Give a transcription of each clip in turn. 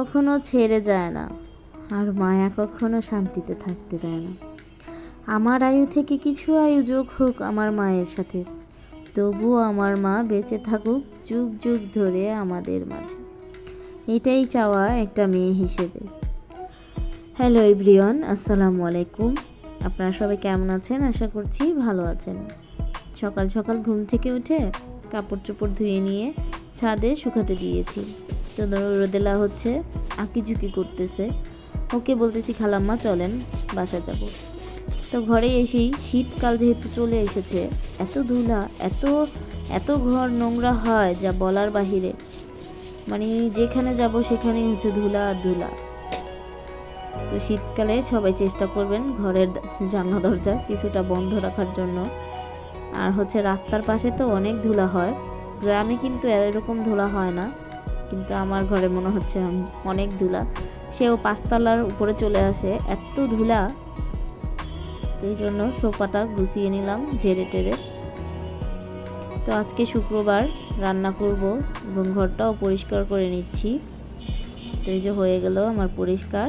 কখনো ছেড়ে যায় না, আর মায়া কখনো শান্তিতে থাকতে দেয় না। আমার আয়ু থেকে কিছু আয়ু যোগ হোক আমার মায়ের সাথে, তবুও আমার মা বেঁচে থাকুক যুগ যুগ ধরে আমাদের মাঝে। এটাই চাওয়া একটা মেয়ে হিসেবে। হ্যালো এভরিওয়ান, আসসালামু আলাইকুম। আপনারা সবাই কেমন আছেন? আশা করছি ভালো আছেন। সকাল সকাল ঘুম থেকে উঠে কাপড় চোপড় ধুয়ে নিয়ে ছাদে শুকাতে দিয়েছি। তো রোদেলা হচ্ছে আঁকিঝুঁকি করতেছে। ওকে বলতেছি, খালাম্মা, চলেন বাসা যাব। তো ঘরে এসেই শীতকাল যেহেতু চলে এসেছে, এত ধুলা, এত এত ঘর নোংরা হয় যা বলার বাহিরে। মানে যেখানে যাব সেখানেই হচ্ছে ধুলা আর ধুলা। তো শীতকালে সবাই চেষ্টা করবেন ঘরের জানলা, দরজা কিছুটা বন্ধ রাখার জন্য। আর হচ্ছে রাস্তার পাশে তো অনেক ধুলা হয়। গ্রামে কিন্তু এরকম ধুলা হয় না। কিন্তু আমার ঘরে মনে হচ্ছে অনেক ধুলা। সেও পাঁচতলার উপরে চলে আসে, এত ধুলা। এই জন্য সোফাটা গুছিয়ে নিলাম ঝেড়ে টেরে তো আজকে শুক্রবার রান্না করব এবং ঘরটাও পরিষ্কার করে নিচ্ছি। তো এই যে হয়ে গেল আমার পরিষ্কার।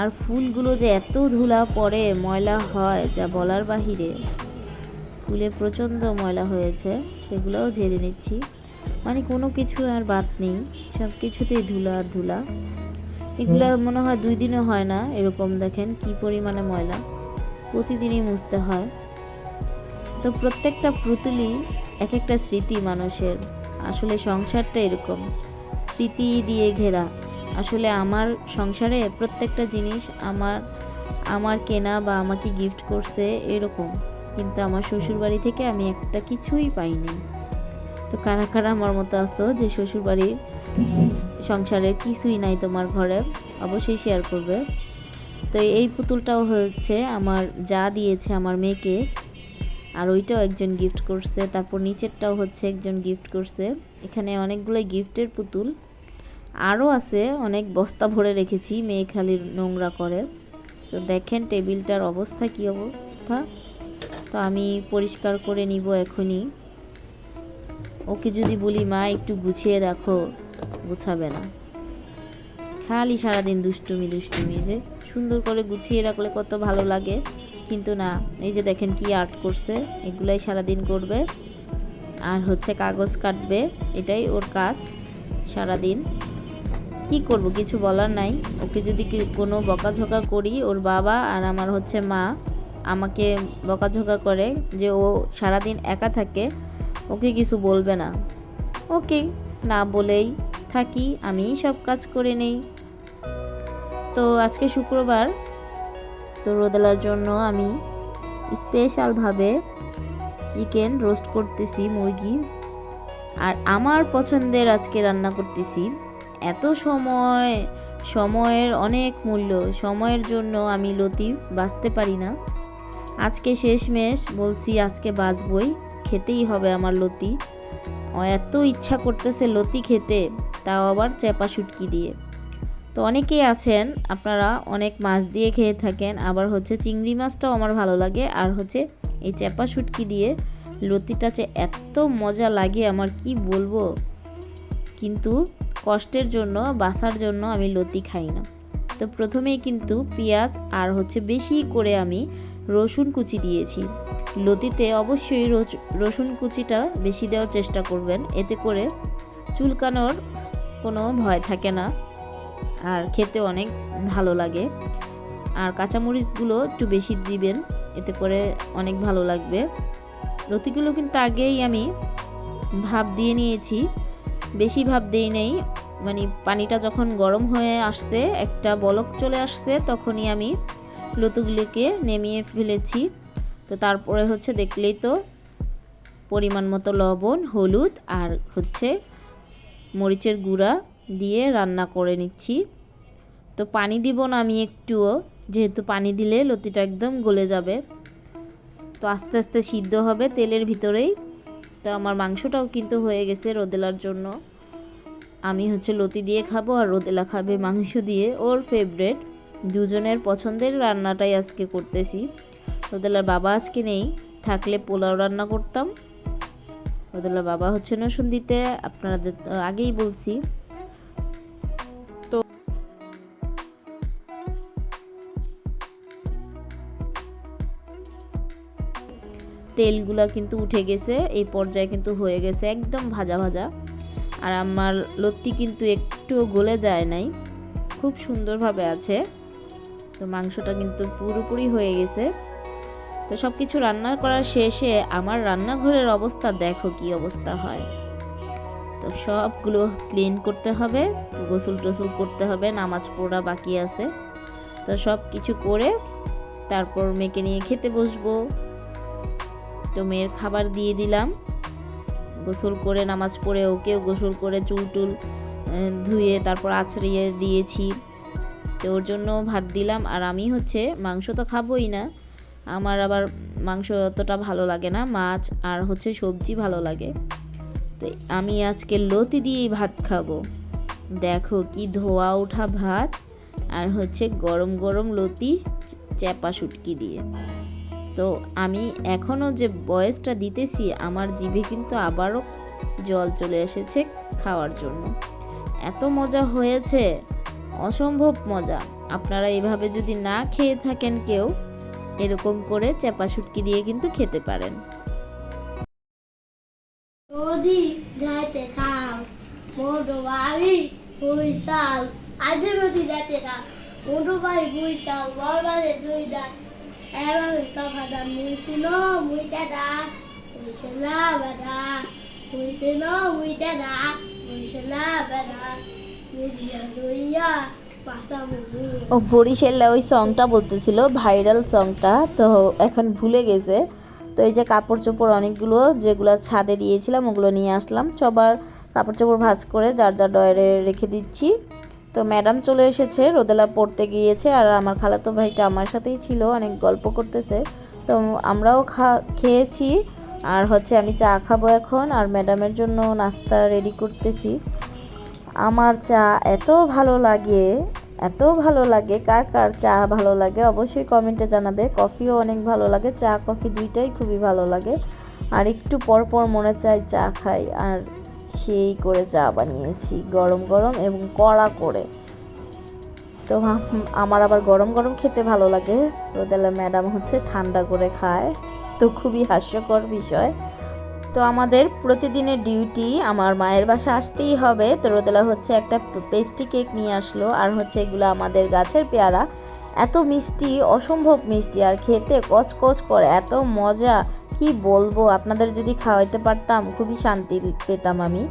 আর ফুলগুলো যে এত ধুলা পড়ে ময়লা হয়, যা বলার বাহিরে। ফুলে প্রচণ্ড ময়লা হয়েছে, সেগুলোও ঝেড়ে নিচ্ছি। মানে কোনো কিছু আর বাদ নেই। সব কিছুতেই ধুলা আর ধুলা। এগুলো মনে হয় দুই দিনে হয় না এরকম দেখেন কি পরিমাণে ময়লা। প্রতিদিনই মুছতে হয়। তো প্রত্যেকটা পুতুলি এক একটা স্মৃতি মানুষের। আসলে সংসারটা এরকম। স্মৃতি দিয়ে ঘেরা। আসলে আমার সংসারে প্রত্যেকটা জিনিস আমার আমার কেনা বা আমাকে গিফট করছে এরকম। কিন্তু আমার শ্বশুরবাড়ি থেকে আমি একটা কিছুই পাইনি। তো কারা কারা আমার মতো আছো যে শ্বশুরবাড়ির সংসারের কিছুই নাই তোমার ঘরে, অবশ্যই শেয়ার করবে। তো এই পুতুলটাও হচ্ছে আমার যা দিয়েছে আমার মেয়েকে, আর ওইটাও একজন গিফট করছে, তারপর নিচেরটাও হচ্ছে একজন গিফট করছে। এখানে অনেকগুলো গিফটের পুতুল। আরও আছে, অনেক বস্তা ভরে রেখেছি, মেয়ে খালি নোংরা করে। তো দেখেন টেবিলটার অবস্থা, কি অবস্থা? তো আমি পরিষ্কার করে নিব এখনই। ওকে যদি বলি, মা, একটু গুছিয়ে রাখো গুছাবে না। খালি সারাদিন দুষ্টুমি দুষ্টুমি যে সুন্দর করে গুছিয়ে রাখলে কত ভালো লাগে। কিন্তু না, এই যে দেখেন কি আর্ট করছে, এগুলাই সারাদিন করবে। আর হচ্ছে কাগজ কাটবে, এটাই ওর কাজ সারাদিন। কি করব, কিছু বলার নাই। ওকে যদি কোনো বকাঝকা করি, ওর বাবা আর আমার হচ্ছে মা, আমাকে বকাঝকা করে যে ও সারাদিন একা থাকে ওকে কিছু বলবে না। ওকে না বলেই থাকি, আমিই সব কাজ করে নেই। তো আজকে শুক্রবার, তো রোদেলার জন্য আমি স্পেশালভাবে চিকেন রোস্ট করতেছি মুরগি। আর আমার পছন্দের আজকে রান্না করতেছি। এত সময়, সময়ের অনেক মূল্য, সময়ের জন্য আমি লতি বাঁচতে পারি না। আজকে শেষমেশ বলছি আজকে বাঁচবই। খেতেই হবে আমার লতি। এত ইচ্ছা করতেছে লতি খেতে, তাও আবার চেপা শুটকি দিয়ে। তো অনেকেই আছেন, আপনারা অনেক মাছ দিয়ে খেয়ে থাকেন, আবার হচ্ছে চিংড়ি মাছটাও আমার ভালো লাগে, আর হচ্ছে এই চেপা শুটকি দিয়ে লতিটা যে এত মজা লাগে, আমার কি বলব? কিন্তু কষ্টের জন্য বাসার জন্য আমি লতি খাই না। তো প্রথমেই কিন্তু পেঁয়াজ আর হচ্ছে বেশি করে আমি রসুন কুচি দিয়েছি। লতিতে অবশ্যই রসুন কুচিটা বেশি দেওয়ার চেষ্টা করবেন। এতে করে চুলকানোর কোনো ভয় থাকে না আর খেতে অনেক ভালো লাগে। আর কাঁচামরিচগুলো একটু বেশি দিবেন, এতে করে অনেক ভালো লাগবে। লতিগুলো কিন্তু আগেই আমি ভাপ দিয়ে নিয়েছি। বেশি ভাপ দিই নেই মানে পানিটা যখন গরম হয়ে আসছে, একটা বলক চলে আসছে, তখনই আমি লতুগুলোকে নেমিয়ে ফেলেছি। তো তারপরে হচ্ছে দেখলেই তো পরিমাণ মতো লবণ, হলুদ আর হচ্ছে মরিচের গুঁড়া দিয়ে রান্না করে নিচ্ছি। তো পানি দিব না আমি একটুও, যেহেতু পানি দিলে লতিটা একদম গলে যাবে। তো আস্তে আস্তে সিদ্ধ হবে তেলের ভিতরেই। তো আমার মাংসটাও কিন্তু হয়ে গেছে রোদেলার জন্য। আমি হচ্ছে লতি দিয়ে খাব আর রোদেলা খাবে মাংস দিয়ে। ওর ফেভারেট দুজনের পছন্দের রান্নাটাই আজকে করতেছি। ওদেলার বাবা আজকে নেই, থাকলে পোলাও রান্না করতাম। ওদেলার বাবা হচ্ছে নসুন্দিতে আপনাদের আগেই বলছি। তেলগুলা কিন্তু উঠে গেছে, এই পর্যায়ে কিন্তু হয়ে গেছে একদম ভাজা ভাজা। আর আমার লত্তি কিন্তু একটু গলে যায় নাই, খুব সুন্দরভাবে আছে। তো মাংসটা কিন্তু পুরোপুরি হয়ে গেছে। তো সব কিছু রান্না করার শেষে আমার রান্নাঘরের অবস্থা দেখো কি অবস্থা হয়। তো সবগুলো ক্লিন করতে হবে, গোসল টোসল করতে হবে, নামাজ পড়া বাকি আছে। তো সব কিছু করে তারপর মেয়েকে নিয়ে খেতে বসবো। তো মেয়ের খাবার দিয়ে দিলাম। গোসল করে, নামাজ পড়ে ওকেও গোসল করে চুল টুল ধুয়ে তারপর আছড়িয়ে দিয়েছি। তো ওর জন্য ভাত দিলাম আর আমি হচ্ছে মাংস তো খাবোই না। আমার আবার মাংস অতটা ভালো লাগে না, মাছ আর হচ্ছে সবজি ভালো লাগে। তো আমি আজকে লতি দিয়েই ভাত খাব। দেখো কি ধোয়া ওঠা ভাত আর হচ্ছে গরম গরম লতি চ্যাপা শুটকি দিয়ে। তো আমি এখনও যে বয়সটা দিতেছি, আমার জিভে কিন্তু আবারও জল চলে এসেছে খাওয়ার জন্য। এত মজা হয়েছে, অসম্ভব মজা। আপনারা এভাবে যদি না খেয়ে থাকেন কেউ এরকম করে চ্যাপা শুটকি দিয়ে কিন্তু খেতে পারেন। নদী যাইতে খাও মোটো বাড়ি বৈশাল আজে নদী যাইতে খাও মোটো বাড়ি বৈশাল দুই দাঁত এভাবে তফাটা মুইছিল মুইটা দাঁত মুইছিল বাধা মুইছিল মুইটা দাঁত মুইছিল বাধা পাতা মুগু ও বরিশাল্লা ওই সংটা বলতেছিল ভাইরাল সংটা তো এখন ভুলে গেছে। তো এই যে কাপড় চোপড় অনেকগুলো, যেগুলো ছাদে দিয়েছিলাম, ওগুলো নিয়ে আসলাম। সবার কাপড় চোপড় ভাঁজ করে যার যার ডয়ারে রেখে দিচ্ছি। তো ম্যাডাম চলে এসেছে, রোদেলা পড়তে গিয়েছে, আর আমার খালাতো ভাইটা আমার সাথেই ছিল, অনেক গল্প করতেছে। তো আমরাও খা, খেয়েছি, আর হচ্ছে আমি চা খাব এখন, আর ম্যাডামের জন্য নাস্তা রেডি করতেছি। আমার চা এত ভালো লাগে, এত ভালো লাগে, কার কার চা ভালো লাগে অবশ্যই কমেন্টে জানাবে। কফিও অনেক ভালো লাগে, চা কফি দুইটাই খুবই ভালো লাগে। আর একটু পর পর মনে চায় চা খাই, আর সেই করে চা বানিয়েছি, গরম গরম এবং কড়া করে। তো আমার আবার গরম গরম খেতে ভালো লাগে। রোদেলা ম্যাডাম হচ্ছে ঠান্ডা করে খায়। তো খুবই হাস্যকর বিষয়। তো আমাদের প্রতিদিনের ডিউটি আমার মায়ের বাসা আসতেই হবে। তো রোদেলা হচ্ছে একটা পেস্ট্রি কেক নিয়ে আসলো। আর হচ্ছে এগুলো আমাদের গাছের পেয়ারা। এত মিষ্টি, অসম্ভব মিষ্টি। আর খেতে কচকচ করে, এত মজা। কি বলব? আপনাদের যদি খাওয়াইতে পারতাম, খুবই শান্তি পেতাম আমি।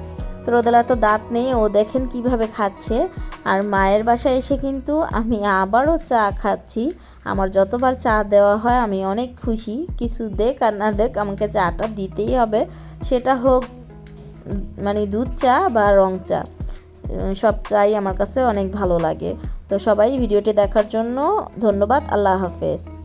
তো রোদেলা তো দাঁত নেই, ও দেখেন কীভাবে খাচ্ছে। আর মায়ের বাসায় এসে কিন্তু আমি আবারও চা খাচ্ছি। আমার যতবার চা দেওয়া হয়, আমি অনেক খুশি। কিছু দেখ আর না দেখ, আমাকে চাটা দিতেই হবে। সেটা হোক মানে দুধ চা বা রং চা। সব চাই আমার কাছে অনেক ভালো লাগে। তো সবাই ভিডিওটি দেখার জন্য ধন্যবাদ। আল্লাহ হাফেজ।